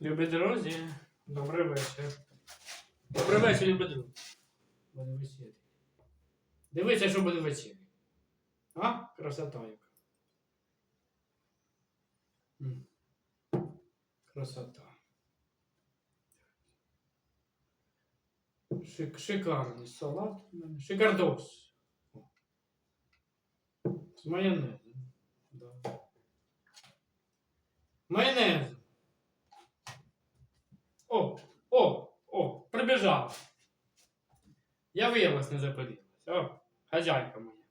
Любі друзі, добрий вечір. Добрий вечір, любі друзі. Буде вечері. Дивися, що буде вечері. А? Красота яка. М. Красота. Шик, шикарний салат. у мене. Шикардос. З майонезом. Да. Майонез. О, о, о, прибіжала. Я виявилась не запалилась. О, хазяйка моя.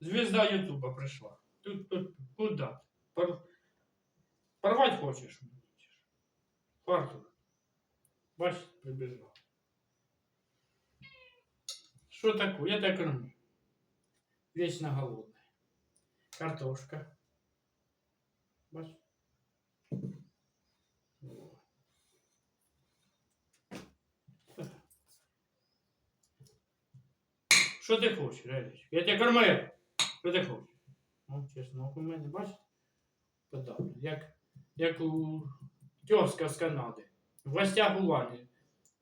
Звезда Ютуба прийшла. Тут, тут, куда? Пор... Порвать хочеш? Артур. Бачиш, прибіжала. Що таке? Я так кормлю. Вечно голодная. Картошка. Бачиш? О. Що ти хочеш, Реліч? Я тебе кормив. Що ти хочеш? Ну, чеснок у мене, бачиш? Подав. Як, як у тьоска з Канади. В гостях у Вані.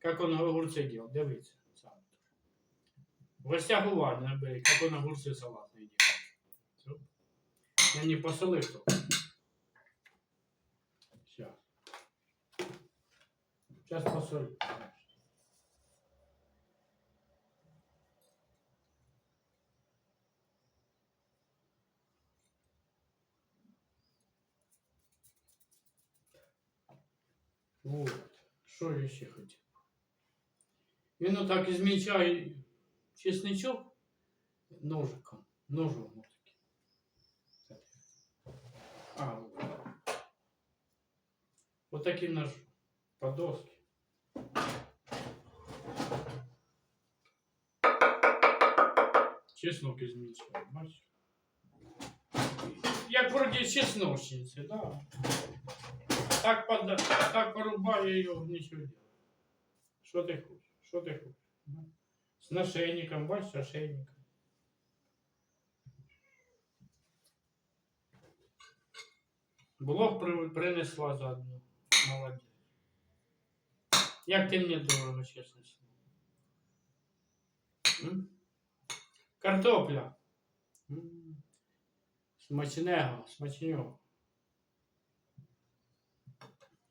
Як он огурці діл. Дивіться. Сам. В гостях у Вані, як он огурці салатний діл. Все. Я не посолив то. Сейчас посолю. Вот. Що я ще хотів? Він отак і змічає чесничок ножиком. Ножом отаким. А, вот. Вот таким ножом. По доске. Чеснок измельчаю, бачиш? Як вроді чесночниці, да. Так, под... так порубаю його, нічого не Що ти хочеш? Що ти хочеш? З нашейником, бачиш, ошейником. Блог при... принесла заодно. Молодець. Як ти мені дорого, чесно слово. Картопля. Смачнего, смачнього.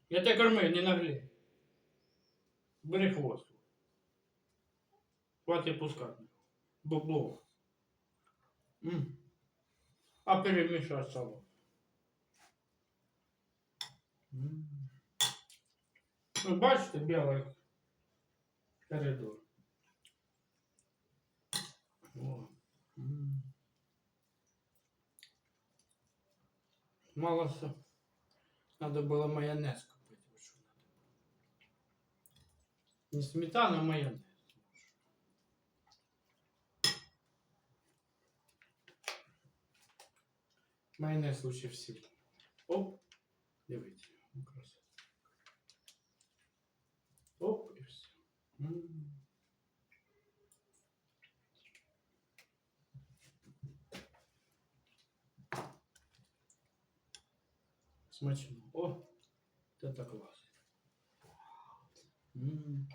Я тебе кормив, не наглей. Бери хвост. Хватит пускати. Бубло. А перемішай сало. Ну, бачите, білий коридор. О. Мало все. Надо было майонез Не сметана, а майонез. Майонез лучше всего. Оп. Дивіться. ну. Оп, і все. М. Смачно. О, это класс. М.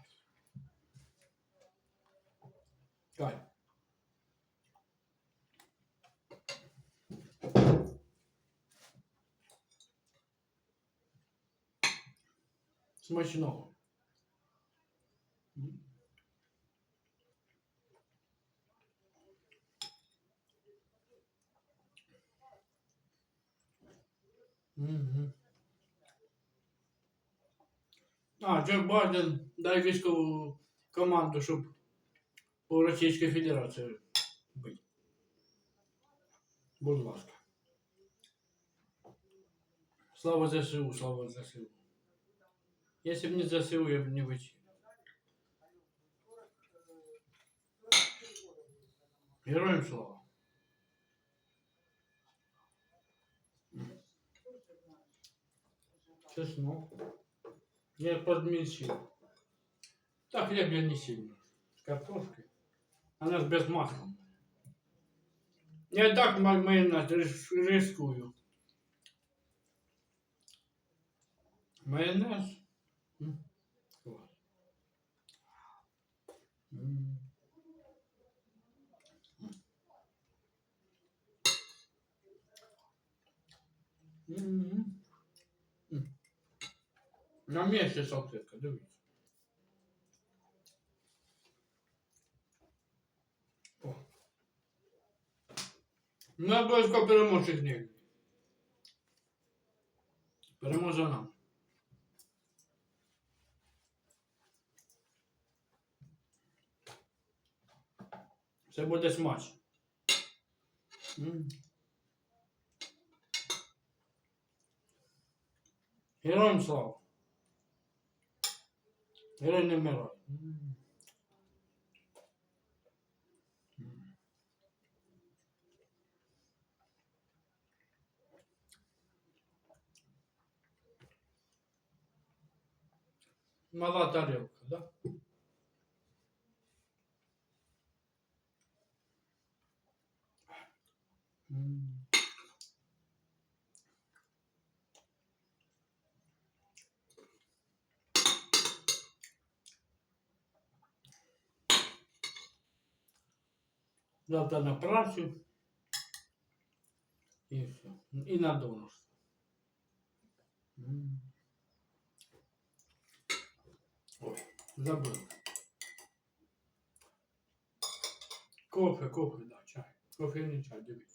Смачного. Мгм. А, Джо Байден дай військову команду, щоб по Російській Федерації бити. Будь ласка. Слава ЗСУ, слава ЗСУ. Если бы не ЗСУ, я бы не вычил. Героям слава. Чеснок. Я подмельчил. Так хлеб я не сильно. С картошкой. Она ж без масла. Я так ма- майонез рис- рискую. Майонез. М. М. М. На місці салфетка, дивіться. О. Не обов'язково переможчих не. Переможе нам. Це буде смачно. М. Героям слава. Герой не вмирає. М. М. Мала тарелка, да? Завтра на працю. І все. І на донорство. Ой, забыл. Кофе, кофе, да, чай. Кофе не чай, дивіться.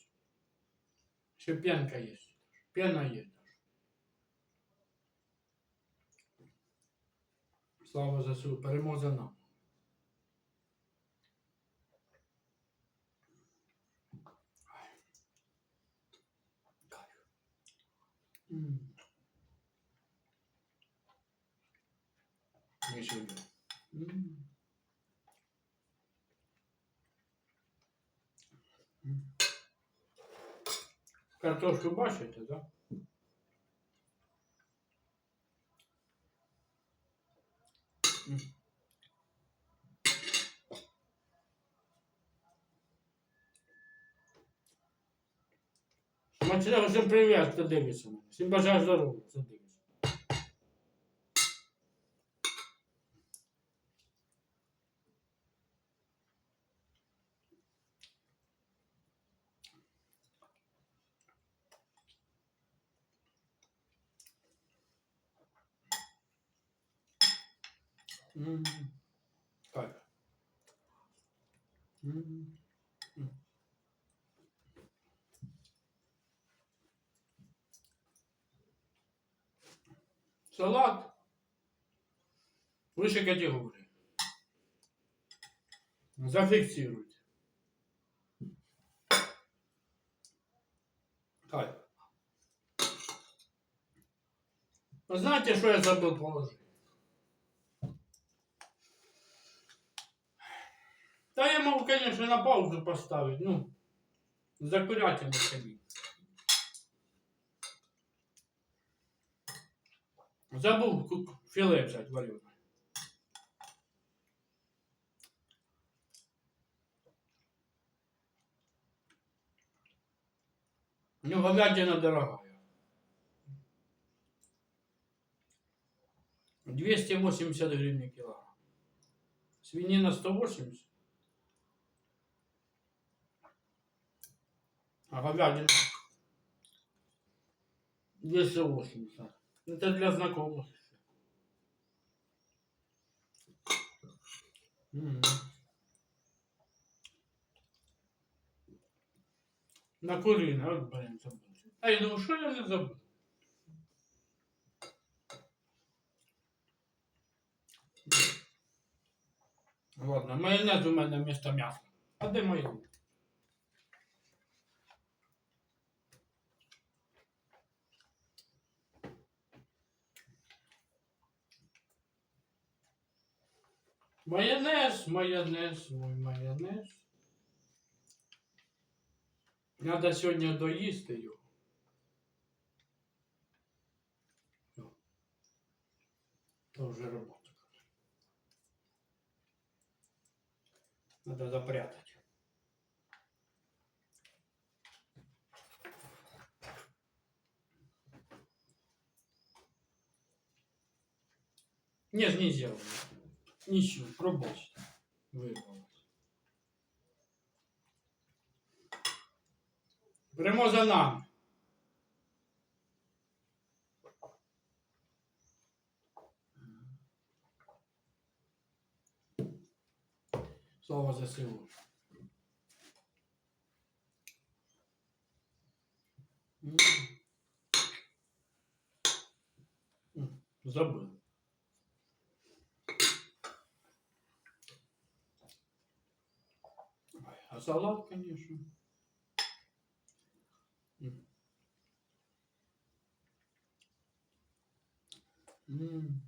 Ще п'янка є. П'яна є. Слава ЗСУ, перемога нам. Кайф. М. Не сьогодні. М. М. Картошку бачите, так? Смачного, всім привіт, хто дивиться мене. Всім бажаю здоров'я, хто дивиться. М. Кайф. М. М. Салат. Выше категории. Зафиксируйте. Кайф. Знаете, что я забыл положить? Могу, конечно, на паузу поставить, ну, за курятину сходить. Забыл филе взять вареное. Ну, говядина дорогая. 280 гривен килограмм. Свинина 180. А говядина 280. Это для знакомых. М. На курине, от, блин, забыл. А я думаю, что я не забыл? Ладно, майонез у мене вместо м'яса. А де майонез? Майонез, майонез, мой майонез. Надо сьогодні доїсти його. Ну, То вже робота. Надо запрятать. Ні, не Зробили. Нічого, пробачте. Вирвалось. Прямо за нами. Слава. М. М, Забыл. А салат, конечно. М. М.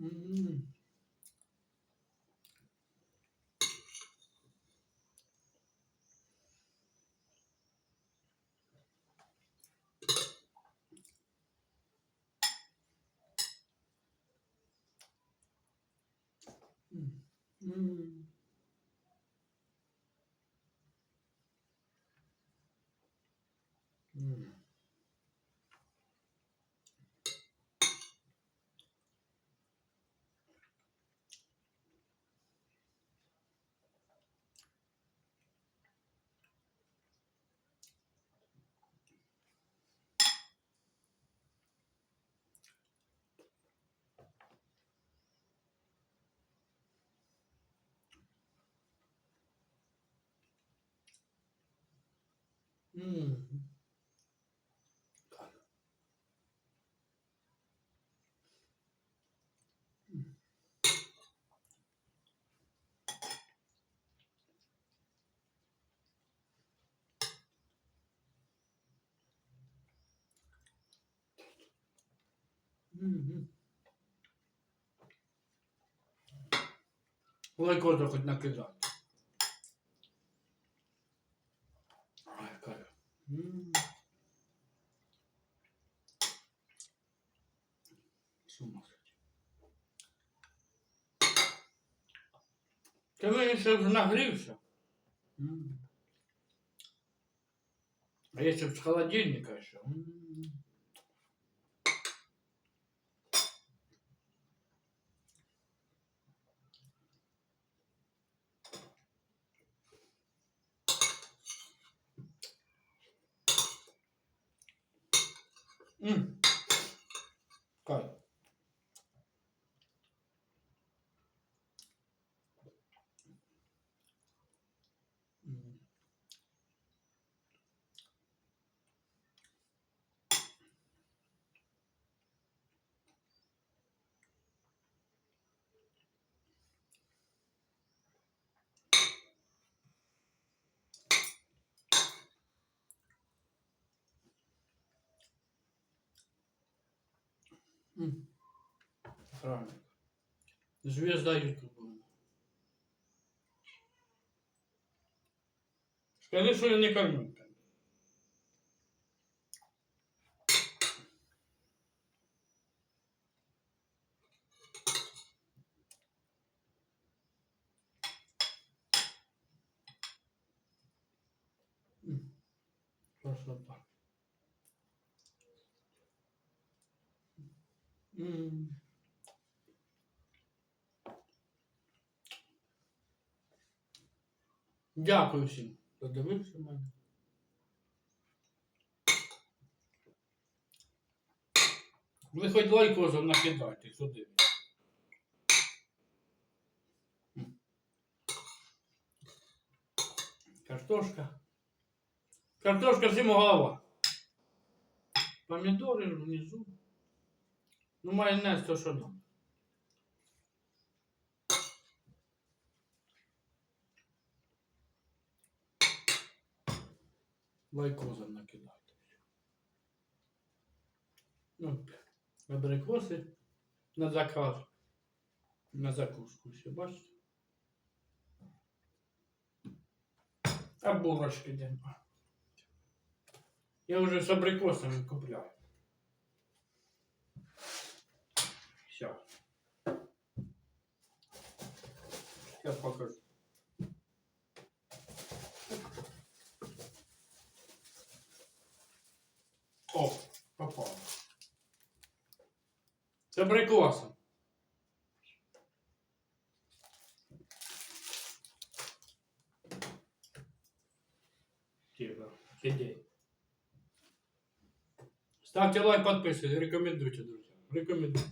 М. 嗯。嗯。Hmm. Claro. Hmm. Mm-hmm. Like other could not get out. Ще вже нагрівся. А якщо б з холодильника ще. Правильно. Звезда Ютуба. Скажи, що я не кормлю. М. Красота. Дякую всім, хто дивився мене. Ви хоч лайкозом накидайте сюди. Картошка. Картошка всім. Помідори внизу. Ну, майонез то що нам. Лайкозом накидайте. Ну, абрикоси на заказ. На закуску ще, бачите? А булочки де? Я вже з абрикосами купляю. Сейчас покажу. О, попал. Это прикоса. Типа, сидеть. Ставьте лайк, подписывайтесь, рекомендуйте, друзья. Рекомендуйте.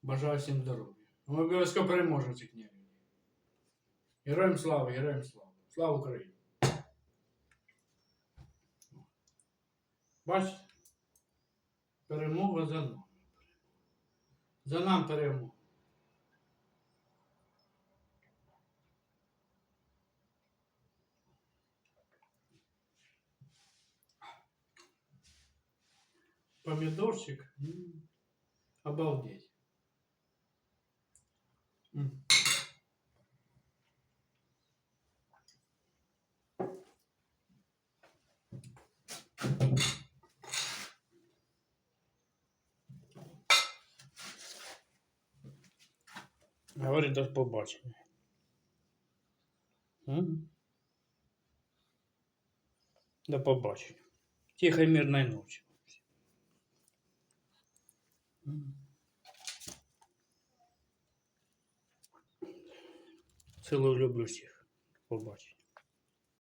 Бажаю всем здоровья. Ми обов'язково переможемо цих нервів. Героям слава, героям слава. Слава Україні! Бачите? Перемога за нами. За нам перемога. Помидорчик. Обалдеть. М. Говорить до побачення. До побачення. Тихой мирной ночи. Цілую люблю всіх. Побачення.